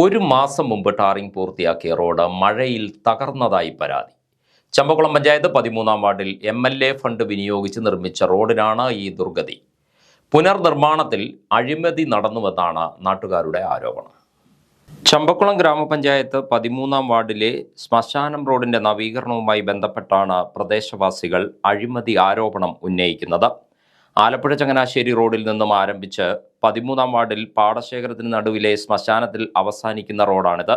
ഒരു മാസം മുമ്പ് ടാറിംഗ് പൂർത്തിയാക്കിയ റോഡ് മഴയിൽ തകർന്നതായി പരാതി. ചമ്പക്കുളം പഞ്ചായത്ത് പതിമൂന്നാം വാർഡിൽ എം എൽ എ ഫണ്ട് വിനിയോഗിച്ച് നിർമ്മിച്ച റോഡിനാണ് ഈ ദുർഗതി. പുനർനിർമ്മാണത്തിൽ അഴിമതി നടന്നുവെന്നാണ് നാട്ടുകാരുടെ ആരോപണം. ചമ്പക്കുളം ഗ്രാമപഞ്ചായത്ത് പതിമൂന്നാം വാർഡിലെ ശ്മശാനം റോഡിന്റെ നവീകരണവുമായി ബന്ധപ്പെട്ടാണ് പ്രദേശവാസികൾ അഴിമതി ആരോപണം ഉന്നയിക്കുന്നത്. ആലപ്പുഴ ചങ്ങനാശ്ശേരി റോഡിൽ നിന്നും ആരംഭിച്ച് പതിമൂന്നാം വാർഡിൽ പാടശേഖരത്തിന് നടുവിലെ ശ്മശാനത്തിൽ അവസാനിക്കുന്ന റോഡാണിത്.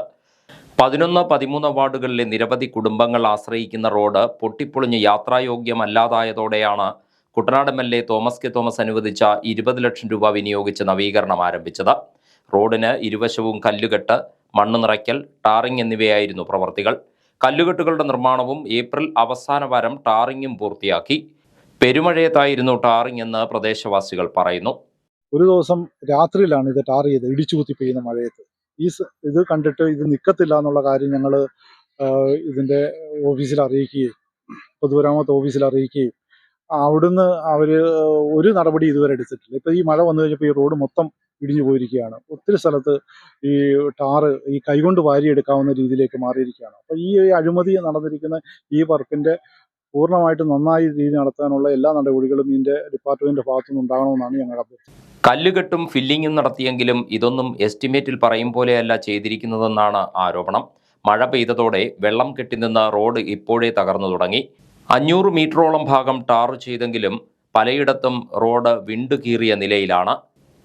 പതിനൊന്ന് പതിമൂന്ന് വാർഡുകളിലെ നിരവധി കുടുംബങ്ങൾ ആശ്രയിക്കുന്ന റോഡ് പൊട്ടിപ്പൊളിഞ്ഞ് യാത്രായോഗ്യമല്ലാതായതോടെയാണ് Kuttanad M L A Thomas K Thomas അനുവദിച്ച ഇരുപത് ലക്ഷം രൂപ വിനിയോഗിച്ച് നവീകരണം ആരംഭിച്ചത്. റോഡിന് ഇരുവശവും കല്ലുകെട്ട് മണ്ണ് നിറയ്ക്കൽ ടാറിംഗ് എന്നിവയായിരുന്നു പ്രവർത്തികൾ കല്ലുകെട്ടുകളുടെ നിർമ്മാണവും ഏപ്രിൽ അവസാന വാരം ടാറിങ്ങും പൂർത്തിയാക്കി. പെരുമഴയത്തായിരുന്നു ടാറിംഗ് എന്ന് പ്രദേശവാസികൾ പറയുന്നു. ഒരു ദിവസം രാത്രിയിലാണ് ഇത് ടാർ ചെയ്ത് ഇടിച്ചു കുത്തി പെയ്യുന്ന മഴയത്ത്. ഈ ഇത് കണ്ടിട്ട് ഇത് നിൽക്കത്തില്ല എന്നുള്ള കാര്യം ഞങ്ങൾ ഇതിന്റെ ഓഫീസിൽ അറിയിക്കുകയും പൊതുമരാമത്ത് ഓഫീസിൽ അറിയിക്കുകയും അവിടുന്ന് അവർ ഒരു നടപടി ഇതുവരെ എടുത്തിട്ടില്ല. ഇപ്പം ഈ മഴ വന്നു കഴിഞ്ഞപ്പോൾ ഈ റോഡ് മൊത്തം ഇടിഞ്ഞു പോയിരിക്കുകയാണ്. ഒത്തിരി സ്ഥലത്ത് ഈ ടാറ് ഈ കൈകൊണ്ട് വാരിയെടുക്കാവുന്ന രീതിയിലേക്ക് മാറിയിരിക്കുകയാണ്. അപ്പോൾ ഈ അഴിമതി നടന്നിരിക്കുന്ന ഈ വർക്കിന്റെ പൂർണമായിട്ട് നന്നായി രീതി നടത്താനുള്ള എല്ലാ നടപടികളും ഇതിന്റെ ഡിപ്പാർട്ട്മെന്റിന്റെ ഭാഗത്തുനിന്ന് ഉണ്ടാകണമെന്നാണ് ഞങ്ങളുടെ അഭ്യർത്ഥന. കല്ലുകെട്ടും ഫില്ലിങ്ങും നടത്തിയെങ്കിലും ഇതൊന്നും എസ്റ്റിമേറ്റിൽ പറയും പോലെയല്ല ചെയ്തിരിക്കുന്നതെന്നാണ് ആരോപണം. മഴ പെയ്തതോടെ വെള്ളം കെട്ടിനിന്ന റോഡ് ഇപ്പോഴേ തകർന്നു തുടങ്ങി. അഞ്ഞൂറ് മീറ്ററോളം ഭാഗം ടാർ ചെയ്തെങ്കിലും പലയിടത്തും റോഡ് വിണ്ടുകീറിയ നിലയിലാണ്.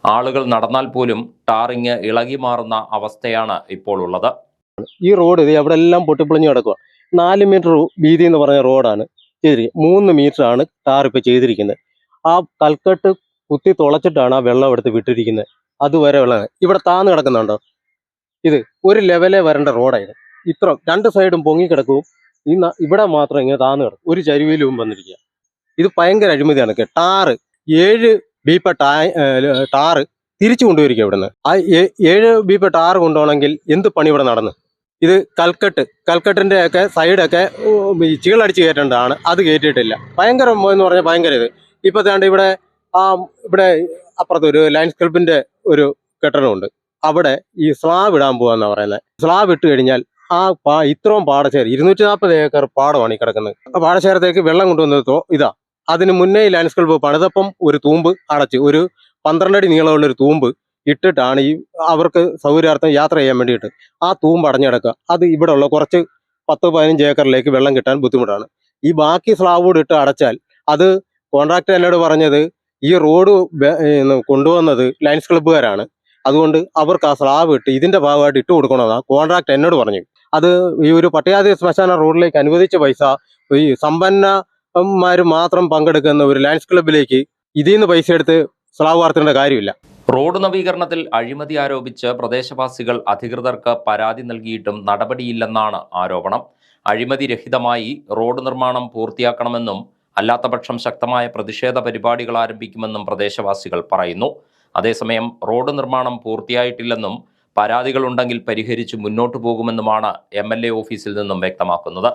ആളുകൾ നടന്നാൽ പോലും ടാറിങ് ഇളകി മാറുന്ന അവസ്ഥയാണ് ഇപ്പോൾ ഉള്ളത്. ഈ റോഡ് ഇത് അവിടെ എല്ലാം പൊട്ടിപ്പൊളിഞ്ഞു കിടക്കുക നാല് മീറ്റർ വീതി എന്ന് പറഞ്ഞ റോഡാണ് ചെയ്തിരിക്കുന്നത് മൂന്ന് മീറ്റർ ആണ് ടാർ ഇപ്പൊ ചെയ്തിരിക്കുന്നത്. ആ കൽക്കെട്ട് കുത്തി തുളച്ചിട്ടാണ് ആ വെള്ളം എടുത്ത് വിട്ടിരിക്കുന്നത്. അതുവരെ വെള്ളം ഇവിടെ താന്ന് കിടക്കുന്നുണ്ടോ? ഇത് ഒരു ലെവലേ വരേണ്ട റോഡായത് ഇത്ര രണ്ട് സൈഡും പൊങ്ങി കിടക്കും ഈ ഇവിടെ മാത്രം ഇങ്ങനെ താന്ന് കിടക്കും. ഒരു ചരുവിലും വന്നിരിക്കുക. ഇത് ഭയങ്കര അഴിമതിയാണ് ടാറ് ഏഴ് ബീപ്പ ടാ ടാറ് തിരിച്ചു കൊണ്ടുവരിക ഇവിടുന്ന്. ആ ഏഴ് ബീപ്പ ടാറ് കൊണ്ടുപോകണമെങ്കിൽ എന്ത് പണി ഇവിടെ നടന്നു? ഇത് കൽക്കട്ട് കൽക്കട്ടിന്റെ ഒക്കെ സൈഡൊക്കെ ചീളടിച്ച് കയറ്റേണ്ടതാണ്. അത് കയറ്റിയിട്ടില്ല. ഭയങ്കര എന്ന് പറഞ്ഞാൽ ഭയങ്കര ഇത്. ഇപ്പോൾ താണ്ട് ഇവിടെ ആ ഇവിടെ അപ്പുറത്ത് ഒരു ലയൻസ് ക്ലബിന്റെ ഒരു കെട്ടിടമുണ്ട്. അവിടെ ഈ സ്ലാബ് ഇടാൻ പോവാന്നാ പറയുന്നത് സ്ലാബ് ഇട്ട് കഴിഞ്ഞാൽ ആ പാ ഇത്രയും പാടശേരം ഇരുന്നൂറ്റി നാൽപ്പത് ഏക്കർ പാടമാണ് ഈ കിടക്കുന്നത്. പാടശേരത്തേക്ക് വെള്ളം കൊണ്ടുവന്നത് ഇതാ. അതിന് മുന്നേ ലയൻസ് ക്ലബ് പണിതപ്പം ഒരു തൂമ്പ് അടച്ച് ഒരു പന്ത്രണ്ടടി നീളമുള്ള ഒരു തൂമ്പ് ഇട്ടിട്ടാണ് ഈ അവർക്ക് സൗകര്യാർത്ഥം യാത്ര ചെയ്യാൻ വേണ്ടിയിട്ട്. ആ തൂമ്പ് അടഞ്ഞെടുക്കുക. അത് ഇവിടെ ഉള്ള കുറച്ച് പത്ത് പതിനഞ്ച് ഏക്കറിലേക്ക് വെള്ളം കിട്ടാൻ ബുദ്ധിമുട്ടാണ്. ഈ ബാക്കി സ്ലാബ് കൂടി ഇട്ട് അടച്ചാൽ അത് കോൺട്രാക്ടർ എന്നോട് പറഞ്ഞത് ഈ റോഡ് കൊണ്ടുവന്നത് ലയൻസ് ക്ലബ്ബുകാരാണ് അതുകൊണ്ട് അവർക്ക് ആ സ്ലാബ് ഇട്ട് ഇതിന്റെ ഭാഗമായിട്ട് ഇട്ട് കൊടുക്കണമെന്നാണ് കോൺട്രാക്ട് എന്നോട് പറഞ്ഞു. അത് ഈ ഒരു പട്ടയാതി ശ്മശാന റോഡിലേക്ക് അനുവദിച്ച പൈസ ഈ സമ്പന്നമാർ മാത്രം പങ്കെടുക്കുന്ന ഒരു ലയൻസ് ക്ലബ്ബിലേക്ക് ഇതിൽ നിന്ന് പൈസ എടുത്ത് സ്ലാബ് വാർത്തേണ്ട കാര്യമില്ല. റോഡ് നവീകരണത്തിൽ അഴിമതി ആരോപിച്ച് പ്രദേശവാസികൾ അധികൃതർക്ക് പരാതി നൽകിയിട്ടും നടപടിയില്ലെന്നാണ് ആരോപണം. അഴിമതി രഹിതമായി റോഡ് നിർമ്മാണം പൂർത്തിയാക്കണമെന്നും അല്ലാത്തപക്ഷം ശക്തമായ പ്രതിഷേധ പരിപാടികൾ ആരംഭിക്കുമെന്നും പ്രദേശവാസികൾ പറയുന്നു. അതേസമയം റോഡ് നിർമ്മാണം പൂർത്തിയായിട്ടില്ലെന്നും പരാതികളുണ്ടെങ്കിൽ പരിഹരിച്ച് മുന്നോട്ടു പോകുമെന്നുമാണ് എം ഓഫീസിൽ നിന്നും വ്യക്തമാക്കുന്നത്.